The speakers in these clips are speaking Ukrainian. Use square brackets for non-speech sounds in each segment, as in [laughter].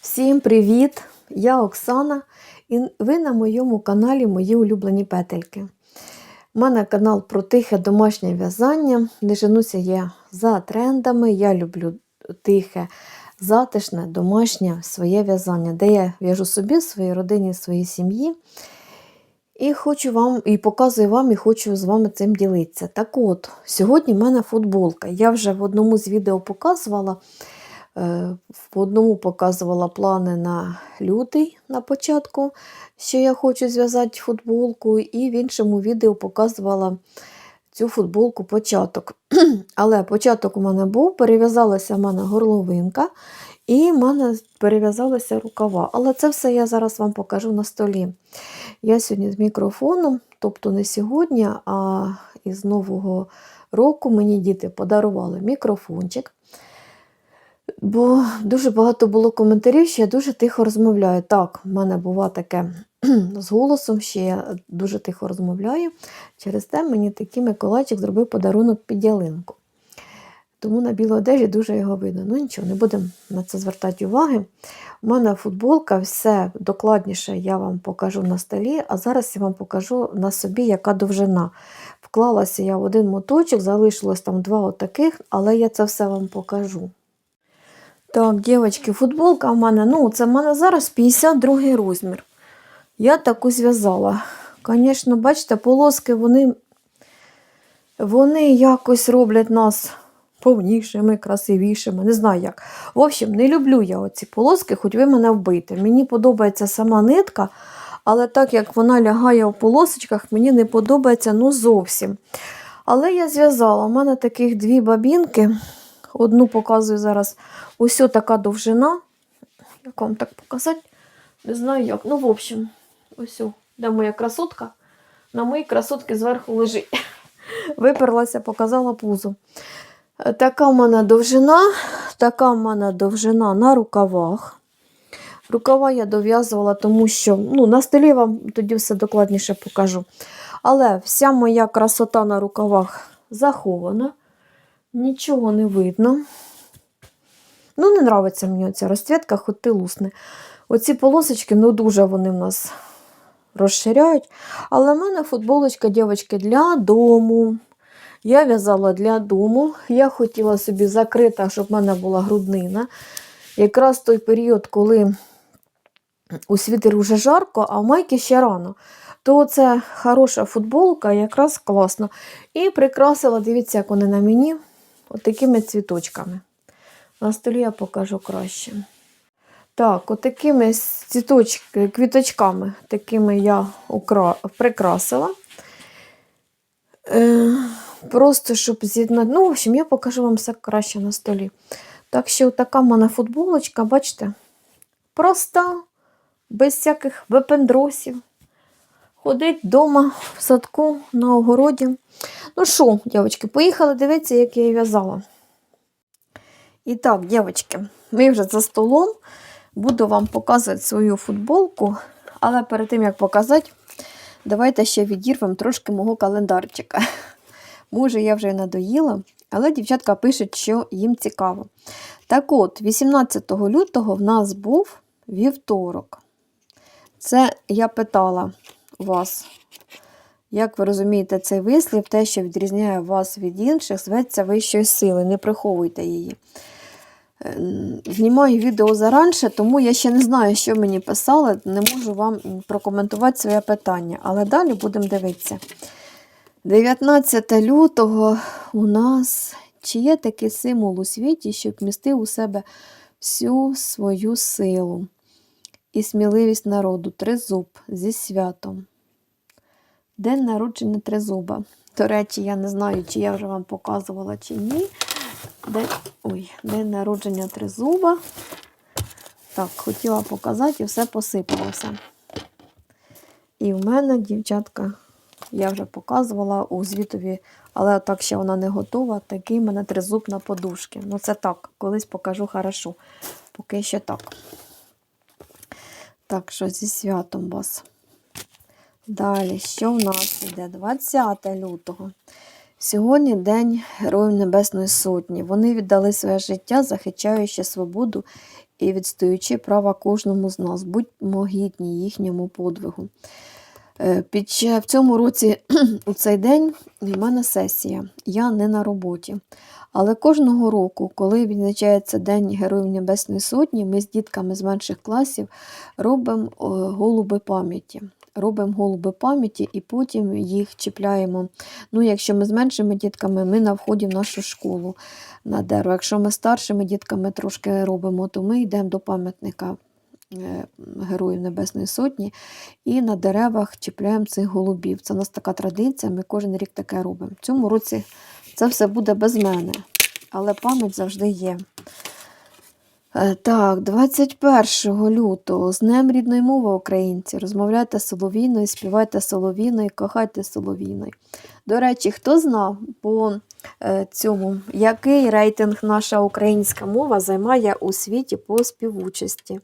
Всім привіт! Я Оксана, і ви на моєму каналі Мої улюблені петельки. У мене канал про тихе домашнє в'язання, де женуся я за трендами. Я люблю тихе, затишне, домашнє своє в'язання, де я в'яжу собі, своїй родині, своїй сім'ї. І хочу вам, і показую вам, і хочу з вами цим ділитися. Так от, сьогодні в мене футболка. Я вже в одному з відео показувала. Е, В одному показувала плани на лютий на початку, що я хочу зв'язати футболку, і в іншому відео показувала цю футболку початок. [clears throat] Але початок у мене був, перев'язалася в мене горловинка, і в мене перев'язалися рукава. Але це все я зараз вам покажу на столі. Я сьогодні з мікрофоном, тобто не сьогодні, а із Нового року мені діти подарували мікрофончик. Бо дуже багато було коментарів, що я дуже тихо розмовляю. Так, в мене буває таке [clears throat] з голосом, що я дуже тихо розмовляю. Через те мені такий Миколайчик зробив подарунок під ялинку. Тому на білій одежі дуже його видно. Ну нічого, не будемо на це звертати уваги. У мене футболка, все докладніше я вам покажу на столі, а зараз я вам покажу на собі, яка довжина. Вклалася я в один моточок, залишилось там два отаких, але я це все вам покажу. Так, дівчатки, футболка в мене, ну, це в мене зараз 52 розмір. Я таку зв'язала. Звісно, бачите, полоски вони, вони якось роблять нас повнішими, красивішими, не знаю як. В общем, не люблю я оці полоски, хоч ви мене вбите. Мені подобається сама нитка, але так як вона лягає в полосочках, мені не подобається ну зовсім. Але я зв'язала. У мене таких дві бабінки. Одну показую зараз. Ось така довжина. Як вам так показати? Не знаю як. Ну, в общем, ось, де моя красотка. На моїй красотки зверху лежить. [laughs] Виперлася, показала пузо. Е, Така в мене довжина, така в мене довжина на рукавах. Рукава я дов'язувала, тому що ну, на столі вам тоді все докладніше покажу. Але вся моя красота на рукавах захована. Нічого не видно. Ну, не нравиться мені ця розцвітка, хоч ти лусне. Оці полосочки, ну дуже вони в нас розширяють. Але в мене футболочка, дівчатки, для дому. Я в'язала для дому. Я хотіла собі закрита, щоб в мене була груднина. Якраз той період, коли у світер вже жарко, а в майки ще рано. То це хороша футболка, якраз класно. І прикрасила, дивіться, як вони на мені, от такими цвіточками. На столі я покажу краще. Так, от такими цвіточки, квіточками, такими я укра... прикрасила. Е, просто щоб з'єднати. Ну, в общем, я покажу вам все краще на столі. Так що, така в мене футболочка, бачите, проста, без всяких випендросів. Ходить вдома в садку на огороді. Ну що, дівчатки, поїхали дивитися, як я її в'язала. І так, дівчатки, ми вже за столом. Буду вам показувати свою футболку. Але перед тим, як показати, давайте ще відірвемо трошки мого календарчика. [laughs] Може, я вже надоїла, але дівчатка пишуть, що їм цікаво. Так от, 18 лютого в нас був вівторок. Це я питала вас, як ви розумієте, цей вислів, те, що відрізняє вас від інших, зветься вищої сили, не приховуйте її. Е, Знімаю відео заранше, тому я ще не знаю, що мені писали, не можу вам прокоментувати своє питання. Але далі будемо дивитися. 19 лютого у нас чи є такий символ у світі, що вмістив у себе всю свою силу і сміливість народу тризуб зі святом. День народження тризуба. До речі, я не знаю, чи я вже вам показувала, чи ні. День, ой, день народження тризуба. Так, хотіла показати і все посипалося. І в мене, дівчатка, я вже показувала у звітові, але так ще вона не готова. Такий в мене тризуб на подушки. Ну, це так, колись покажу хорошо. Поки ще так. Так що зі святом вас. Далі, що в нас іде? 20 лютого. Сьогодні День Героїв Небесної Сотні. Вони віддали своє життя, захищаючи свободу і відстоюючи права кожному з нас. Будьмо гідні їхньому подвигу. Е, Під в цьому році [clears throat] у цей день у мене сесія. Я не на роботі. Але кожного року, коли відзначається День Героїв Небесної Сотні, ми з дітками з менших класів робимо е, голуби пам'яті. Робимо голуби пам'яті і потім їх чіпляємо. Ну, якщо ми з меншими дітками, ми на вході в нашу школу на дерево. Якщо ми старшими дітками трошки робимо, то ми йдемо до пам'ятника е, Героїв Небесної Сотні і на деревах чіпляємо цих голубів. Це у нас така традиція, ми кожен рік таке робимо. В цьому році це все буде без мене, але пам'ять завжди є. Е, Так, 21 лютого з Днем рідної мови українці. Розмовляйте соловійною, співайте соловійною, кохайте соловійною. До речі, хто знав по е, цьому, який рейтинг наша українська мова займає у світі по співучасті?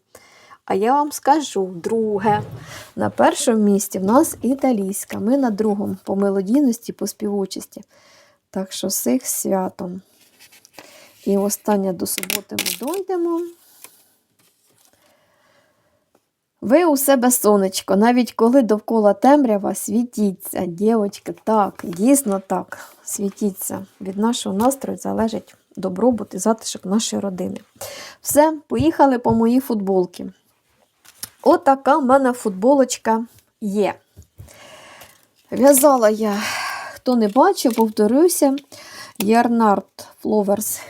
А я вам скажу, друге. На першому місці в нас італійська. Ми на другому по мелодійності, по співучасті. Так що всіх святом. І останнє до суботи ми дойдемо. Ви у себе сонечко, навіть коли довкола темрява, світіться, дівочки, так, дійсно так, світіться. Від нашого настрою залежить добробут і затишок нашої родини. Все, поїхали по моїй футболці. Отака в мене футболочка є. В'язала я, хто не бачив, повторюся, Ярнард Flowers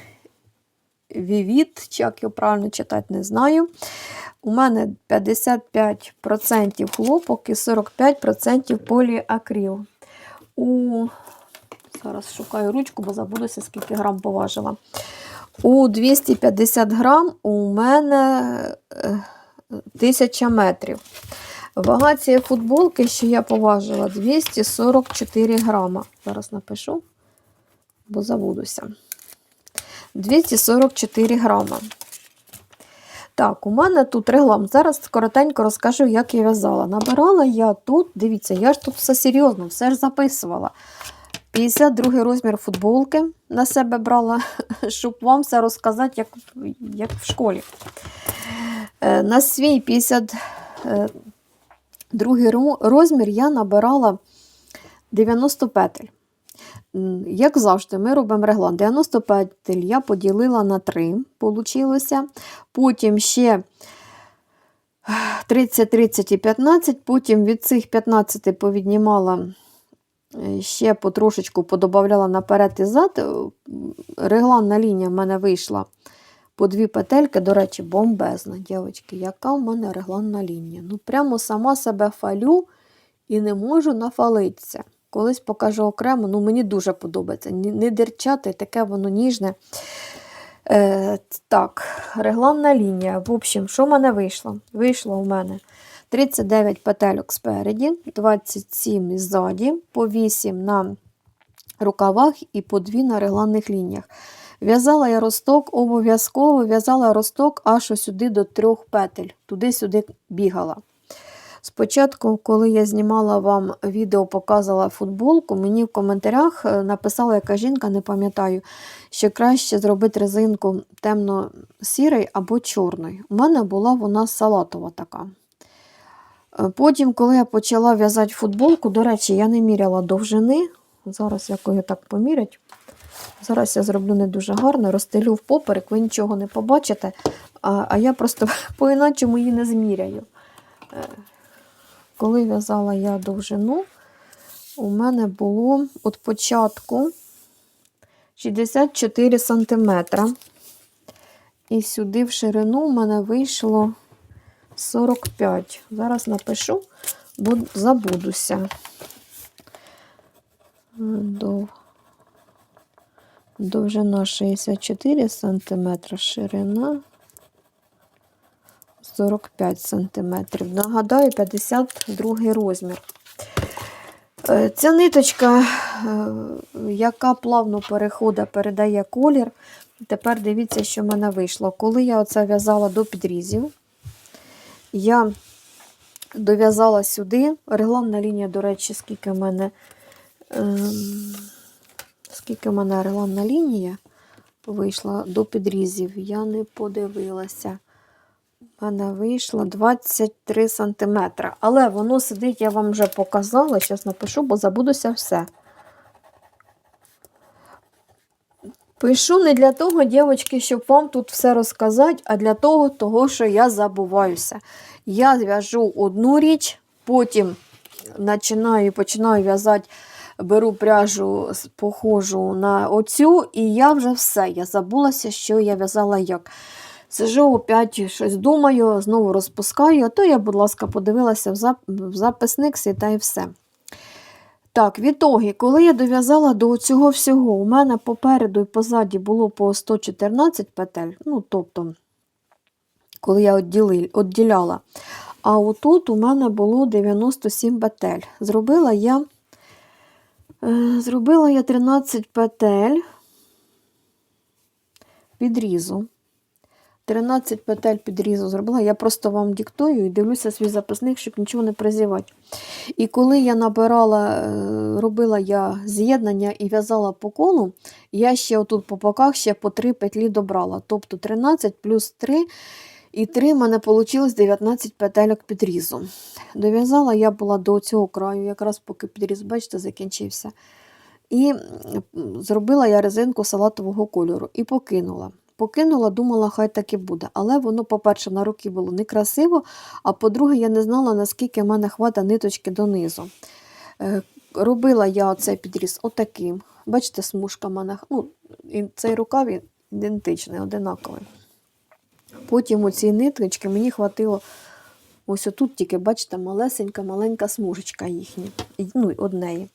Vivid, чи як його правильно читати, не знаю. У мене 55% хлопок і 45% поліакрил. У... Зараз шукаю ручку, бо забудуся, скільки грам поважила. У 250 грам у мене е, 1000 метрів. Вага цієї футболки, що я поважила, 244 грама. Зараз напишу, бо забудуся. 244 грама. Так, у мене тут реглам. Зараз коротенько розкажу, як я в'язала. Набирала я тут, дивіться, я ж тут все серйозно, все ж записувала. 52 розмір футболки на себе брала, [laughs] щоб вам все розказати, як, як в школі. Е, На свій 52 ро- розмір я набирала 90 петель. Як завжди, ми робимо реглан. 90 петель я поділила на 3, получилося. Потім ще 30, 30 і 15. Потім від цих 15 повіднімала е, ще потрошечку подобавляла наперед і зад. Е, Регланна лінія в мене вийшла по дві петельки. До речі, бомбезна, дівчатки. Яка в мене регланна лінія? Ну, прямо сама себе фалю і не можу нафалитися. Колись покажу окремо, ну мені дуже подобається. Не дерчати, таке воно ніжне. Е, так, регланна лінія. В общем, що в мене вийшло? Вийшло у мене 39 петельок спереді, 27 ззаді, по 8 на рукавах і по 2 на регланних лініях. В'язала я росток обов'язково, в'язала росток аж сюди до трьох петель, туди-сюди бігала. Спочатку, коли я знімала вам відео, показувала футболку, мені в коментарях е, написала яка жінка, не пам'ятаю, що краще зробити резинку темно-сірий або чорний. У мене була вона салатова така. Е, Потім, коли я почала в'язати футболку, до речі, я не міряла довжини. Зараз як його так помірять. Зараз я зроблю не дуже гарно, розстелю в поперек, ви нічого не побачите, а, а я просто [laughs] по-іначому її не зміряю. Коли в'язала я довжину, у мене було від початку 64 см. І сюди в ширину у мене вийшло 45. Зараз напишу, бо забудуся. Довжина 64 см, ширина 45 см. Нагадаю, 52 розмір. Е, Ця ниточка, е, яка плавно переходить, передає колір. Тепер дивіться, що в мене вийшло. Коли я оце в'язала до підрізів, я дов'язала сюди. Регланна лінія, до речі, скільки в мене ем, скільки в мене реланна лінія вийшла до підрізів, я не подивилася. У мене вийшло 23 см. Але воно сидить, я вам вже показала. Зараз напишу, бо забудуся все. Пишу не для того, дівчатки, щоб вам тут все розказати, а для того, того, що я забуваюся. Я зв'яжу одну річ, потім починаю, починаю в'язати, беру пряжу, похожу на оцю, і я вже все. Я забулася, що я в'язала як. Сижу опять щось думаю, знову розпускаю, а то я, будь ласка, подивилася в, зап... в записник та і все. Так, відтоді, коли я дов'язала до цього всього, у мене попереду і позаді було по 114 петель, ну, тобто, коли я відділяла. А отут у мене було 97 петель. Зробила я, е, зробила я 13 петель підрізу. 13 петель підрізу зробила. Я просто вам диктую і дивлюся свій записник, щоб нічого не призівати. І коли я набирала, е, робила я з'єднання і в'язала по колу, я ще отут по боках ще по 3 петлі добрала. Тобто 13 плюс 3 і 3 в мене вийшло 19 петельок підрізу. Дов'язала я була до цього краю, якраз поки підріз, бачите, закінчився. І зробила я резинку салатового кольору і покинула. Покинула, думала, хай так і буде. Але воно, по-перше, на руки було некрасиво, а по-друге, я не знала, наскільки в мене хвата ниточки донизу. Е, Робила я оцей підріз отаким. Бачите, смужка в мене. Ну, цей рукав ідентичний, одинаковий. Потім у ці ниточки мені хватило ось отут тільки, бачите, малесенька, маленька смужечка їхня. Ну, однеї.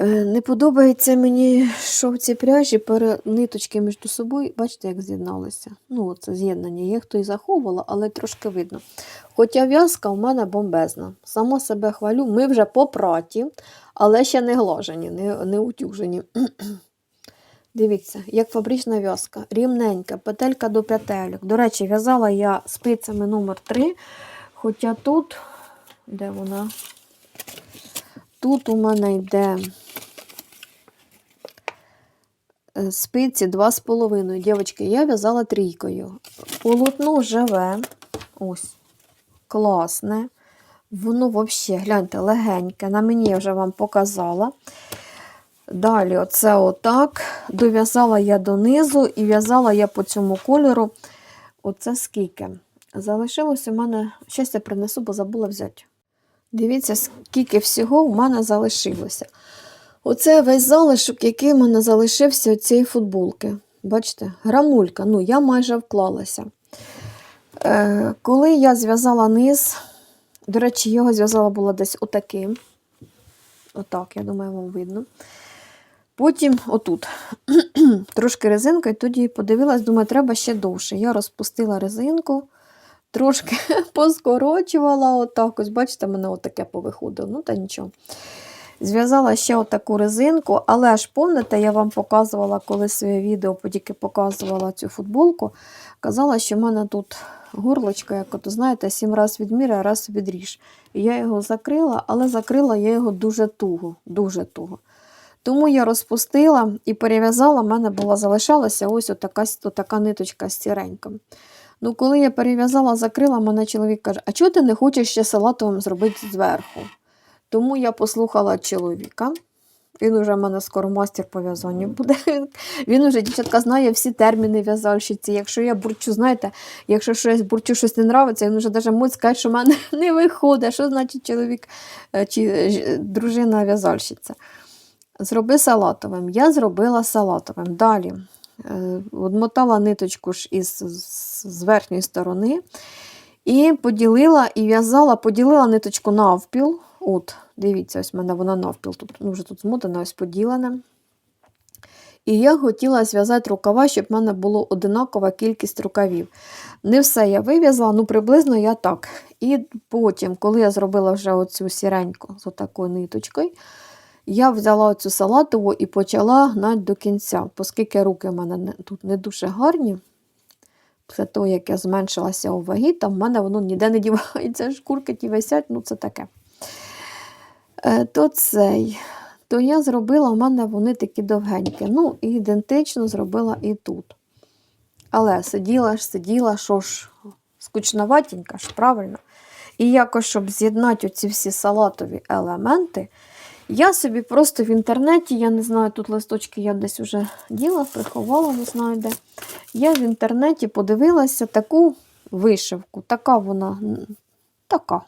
Е, Не подобається мені, що в цій пряжі ниточки між собою, бачите, як з'єдналися. Ну, це з'єднання. Я їх то і заховувала, але трошки видно. Хоча в'язка в мене бомбезна. Сама себе хвалю. Ми вже по праті, але ще не глажені, не, не утюжені. [clears throat] Дивіться, як фабрична в'язка. Рівненька, петелька до петельок. До речі, в'язала я спицями номер 3 Хоча тут, де вона? Тут у мене йде спиці 2,5. Дівчатки, я в'язала трійкою. Полотно живе. Ось. Класне. Воно взагалі, гляньте, легеньке. На мені я вже вам показала. Далі, оце отак. Дов'язала я донизу і в'язала я по цьому кольору. Оце скільки. Залишилось у мене, щось я принесу, бо забула взяти. Дивіться, скільки всього у мене залишилося. Оце весь залишок, який в мене залишився від цієї футболки. Бачите, грамулька, ну я майже вклалася. Е, коли я зв'язала низ, до речі, його зв'язала була десь отаким. Отак, я думаю, вам видно. Потім отут [clears throat] трошки резинка, і тоді подивилась, думаю, треба ще довше. Я розпустила резинку, трошки [laughs] поскорочувала отак. Ось, бачите, мене отаке повиходило. Ну, та нічого. Зв'язала ще отаку резинку, але ж пам'ятаєте, я вам показувала, коли своє відео тільки показувала цю футболку. Казала, що в мене тут горлочка, як от, знаєте, сім раз відміряє, раз відріж. І я його закрила, але закрила я його дуже туго, дуже туго. Тому я розпустила і перев'язала, в мене була залишалася ось отака, отака ниточка з сіреньким. Ну, коли я перев'язала, закрила, мене чоловік каже: А чого ти не хочеш ще салатовим зробити зверху? Тому я послухала чоловіка. Він уже в мене скоро мастер по в'язанню буде. Він уже, дівчатка, знає всі терміни в'язальщиці. Якщо я бурчу, знаєте, якщо щось бурчу, щось не нравиться, він вже навіть може сказати, що в мене [laughs] не виходить. Що значить чоловік е, чи е, дружина в'язальщиця? Зроби салатовим. Я зробила салатовим. Далі е, одмотала ниточку ж із з верхньої сторони і поділила і в'язала, поділила ниточку навпіл. От, дивіться, ось в мене вона навпіл. Тут, ну, вже тут змотана, ось поділена. І я хотіла зв'язати рукава, щоб в мене було одинакова кількість рукавів. Не все я вив'язала, ну приблизно я так. І потім, коли я зробила вже оцю сіреньку з отакою ниточкою, я взяла оцю салатову і почала гнати до кінця, оскільки руки в мене не- тут не дуже гарні. Після того, як я зменшилася у вагі, там в мене воно ніде не [laughs] дівається, шкурки ті висять, ну це таке. Е, то цей. то я зробила, у мене вони такі довгенькі. Ну, ідентично зробила і тут. Але сиділа ж, сиділа, що ж, скучноватенька ж, правильно. І якось, щоб з'єднати оці всі салатові елементи, я собі просто в інтернеті, я не знаю, тут листочки я десь вже діла, приховала, не знаю де. Я в інтернеті подивилася таку вишивку. Така вона, така.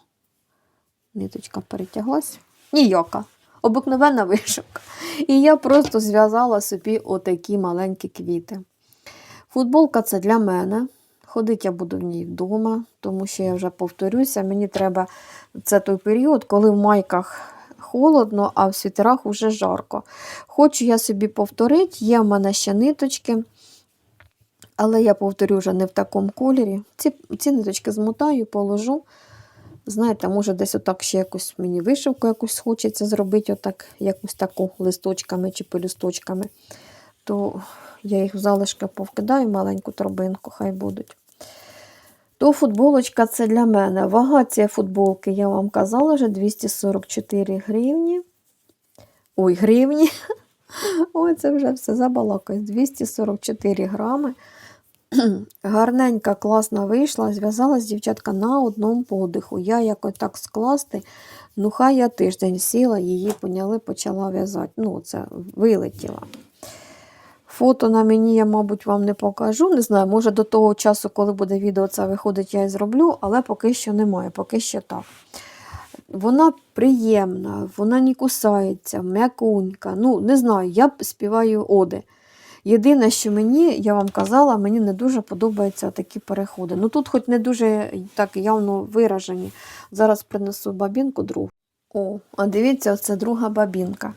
Ниточка перетяглась. Ніяка. Обикновенна вишивка. І я просто зв'язала собі отакі маленькі квіти. Футболка це для мене. Ходити я буду в ній вдома, тому що я вже повторюся, мені треба це той період, коли в майках холодно, а в світерах вже жарко. Хочу я собі повторити, є в мене ще ниточки, але я повторю вже не в такому кольорі. Ці, ці ниточки змотаю, положу. Знаєте, може, десь отак ще якусь мені вишивку якусь хочеться зробити, отак, якусь таку листочками чи пелюсточками. То я їх в залишки повкидаю, маленьку торбинку, хай будуть. То футболочка це для мене. Вага цієї футболки, я вам казала, вже 244 гривні. Ой, гривні. [laughs] Ой, це вже все забалакає. 244 грами. [clears throat] Гарненька, класна вийшла, зв'язалась дівчатка на одному подиху. Я якось так скласти, ну хай я тиждень сіла, її поняли, почала в'язати. Ну, це вилетіла. Фото на мені я, мабуть, вам не покажу. Не знаю, може до того часу, коли буде відео це виходить, я і зроблю, але поки що немає, поки що так. Вона приємна, вона не кусається, м'якунька. Ну, не знаю, я співаю оди. Єдине, що мені, я вам казала, мені не дуже подобаються такі переходи. Ну тут хоч не дуже так явно виражені. Зараз принесу бабінку другу. О, а дивіться, це друга бабінка.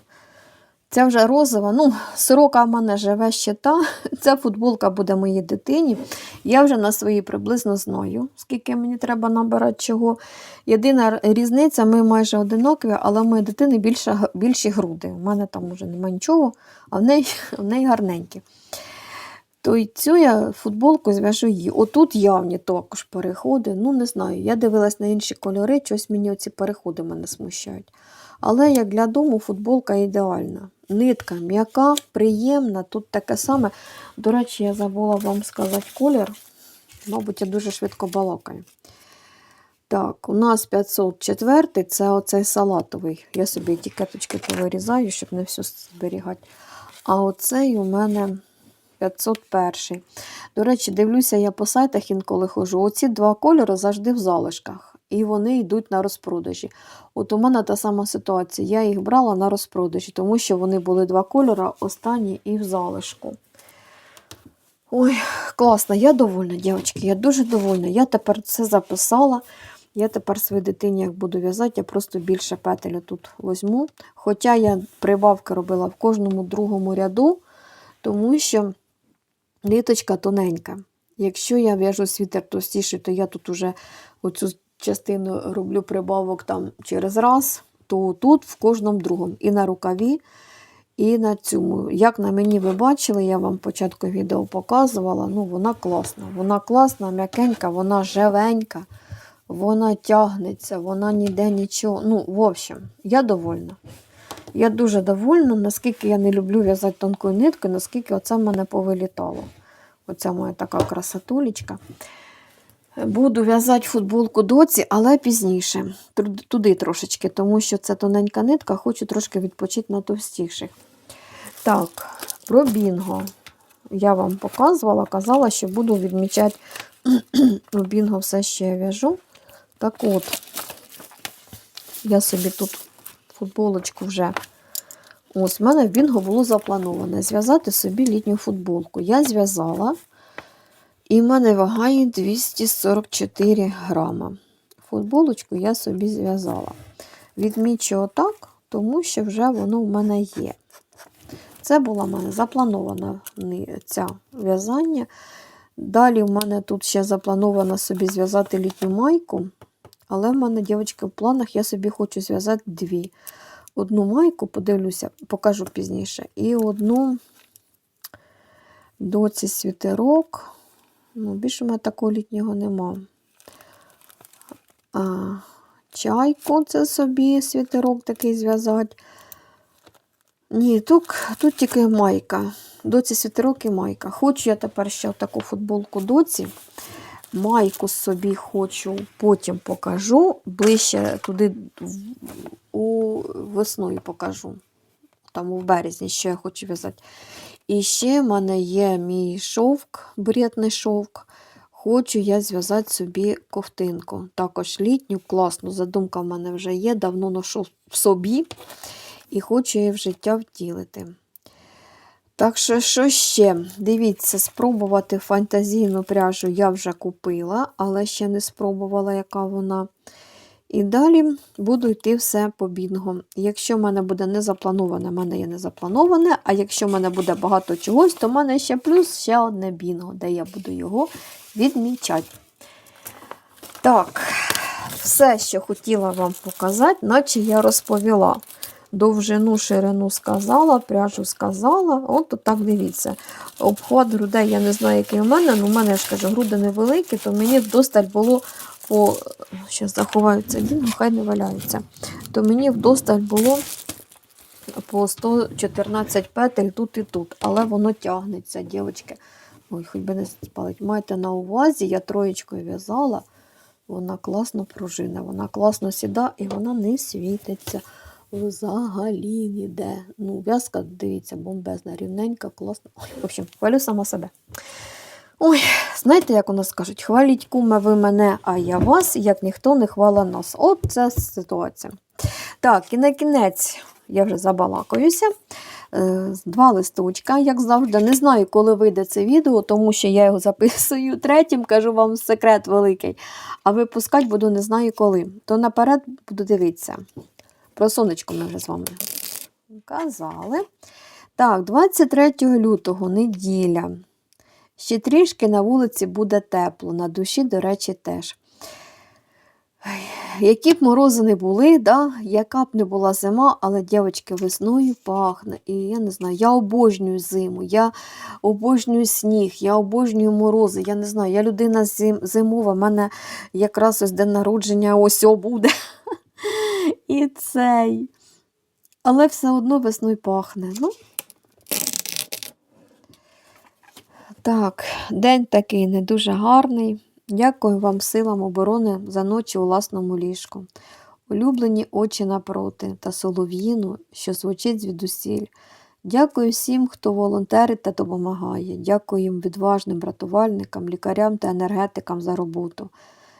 Ця вже розова. Ну, сорока в мене живе ще та. [laughs] Ця футболка буде моїй дитині. Я вже на своїй приблизно знаю, скільки мені треба набирати чого. Єдина різниця, ми майже одинокі, але в моєї дитини більше, більші груди. У мене там вже немає нічого, а в неї, [laughs] в неї гарненькі. То й цю я футболку зв'яжу її. Отут явні також переходи. Ну, не знаю. Я дивилась на інші кольори, щось мені оці переходи мене смущають. Але як для дому футболка ідеальна. Нитка м'яка, приємна, тут таке саме. До речі, я забула вам сказати колір. Мабуть, я дуже швидко балакаю. Так, у нас 504 це оцей салатовий. Я собі етикеточки повирізаю, щоб не все зберігати. А оцей у мене 501. До речі, дивлюся, я по сайтах інколи ходжу. Оці два кольори завжди в залишках. І вони йдуть на розпродажі. От у мене та сама ситуація. Я їх брала на розпродажі, тому що вони були два кольори, останні і в залишку. Ой, класно, я довольна, дівчатки, я дуже довольна. Я тепер це записала. Я тепер своїй дитині, як буду в'язати, я просто більше петель тут візьму. Хоча я прибавки робила в кожному другому ряду, тому що ниточка тоненька. Якщо я в'яжу світер товстіший, то я тут уже оцю частину роблю прибавок там через раз, то тут в кожному другому. І на рукаві, і на цьому. Як на мені ви бачили, я вам початку відео показувала. Ну, вона класна. Вона класна, м'якенька, вона живенька, вона тягнеться, вона ніде нічого. Ну, в общем, я довольна. Я дуже довольна, наскільки я не люблю в'язати тонкою ниткою, наскільки оце в мене повилітало. Оця моя така красотулечка. Буду в'язати футболку доці, але пізніше. Туди трошечки, тому що це тоненька нитка, хочу трошки відпочити на товстіших. Так, про бінго. Я вам показувала, казала, що буду відмічати [clears throat] бінго все ще я в'яжу. Так от, я собі тут футболочку вже. Ось, в мене в бінго було заплановане зв'язати собі літню футболку. Я зв'язала. І в мене вага її 244 грама. Футболочку я собі зв'язала. Відмічу отак, тому що вже воно в мене є. Це була в мене запланована ця в'язання. Далі в мене тут ще заплановано собі зв'язати літню майку. Але в мене, дівчатки, в планах я собі хочу зв'язати дві. Одну майку, подивлюся, покажу пізніше. І одну доці світерок. Ну, більше мене такого літнього нема. А, чайку це собі світерок такий зв'язати. Ні, тут, тут тільки майка. Доці світерок і майка. Хочу я тепер ще таку футболку доці. Майку собі хочу, потім покажу. Ближче туди у весною покажу. Там у березні, що я хочу в'язати. І ще в мене є мій шовк, бурятний шовк. Хочу я зв'язати собі ковтинку. Також літню, класну. Задумка в мене вже є, давно ношу в собі і хочу її в життя втілити. Так що, що ще? Дивіться, спробувати фантазійну пряжу я вже купила, але ще не спробувала, яка вона. І далі буду йти все по бінго. Якщо в мене буде не заплановане, в мене є не заплановане, а якщо в мене буде багато чогось, то в мене ще плюс ще одне бінго, де я буду його відмічати. Так, все, що хотіла вам показати, наче я розповіла. Довжину, ширину сказала, пряжу сказала. От так дивіться. Обхват грудей, я не знаю, який у мене, але у мене я ж кажу, груди невеликі, то мені вдосталь було по. Зараз заховаються він, хай не валяється. То мені вдосталь було по 114 петель тут і тут, але воно тягнеться, дівчатки. Ой, хоч би не спалить. Майте на увазі, я троєчкою в'язала, вона класно пружина, вона класно сіда і вона не світиться. Взагалі ніде. Ну, в'язка, дивіться, бомбезна, рівненька, класна. В общем, хвалю сама себе. Ой, знаєте, як у нас кажуть, хваліть куме ви мене, а я вас, як ніхто не хвала нас. От це ситуація. Так, і на кінець я вже забалакаюся. Е, Два листочка, як завжди. Не знаю, коли вийде це відео, тому що я його записую третім, кажу вам секрет великий. А випускати буду не знаю коли. То наперед буду дивитися. Про сонечко ми вже з вами казали. Так, 23 лютого, неділя. Ще трішки на вулиці буде тепло, на душі, до речі, теж. Які б морози не були, да, яка б не була зима, але дівчатки весною пахне. І я не знаю, я обожнюю зиму, я обожнюю сніг, я обожнюю морози. Я не знаю, я людина зим, зимова, в мене якраз ось день народження ось буде. [laughs] І цей. Але все одно весною пахне. Ну. Так, день такий не дуже гарний. Дякую вам, силам оборони, за ночі у власному ліжку. Улюблені очі напроти та солов'їну, що звучить звідусіль. Дякую всім, хто волонтерить та допомагає. Дякую їм відважним рятувальникам, лікарям та енергетикам за роботу.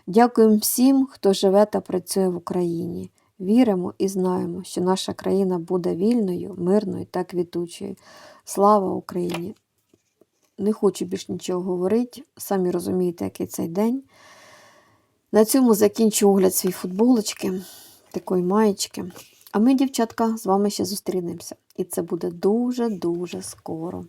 Дякую всім, хто живе та працює в Україні. Віримо і знаємо, що наша країна буде вільною, мирною та квітучою. Слава Україні! Не хочу більш нічого говорити, самі розумієте, який цей день. На цьому закінчу огляд свій футболочки, такої маєчки. А ми, дівчатка, з вами ще зустрінемося. І це буде дуже-дуже скоро.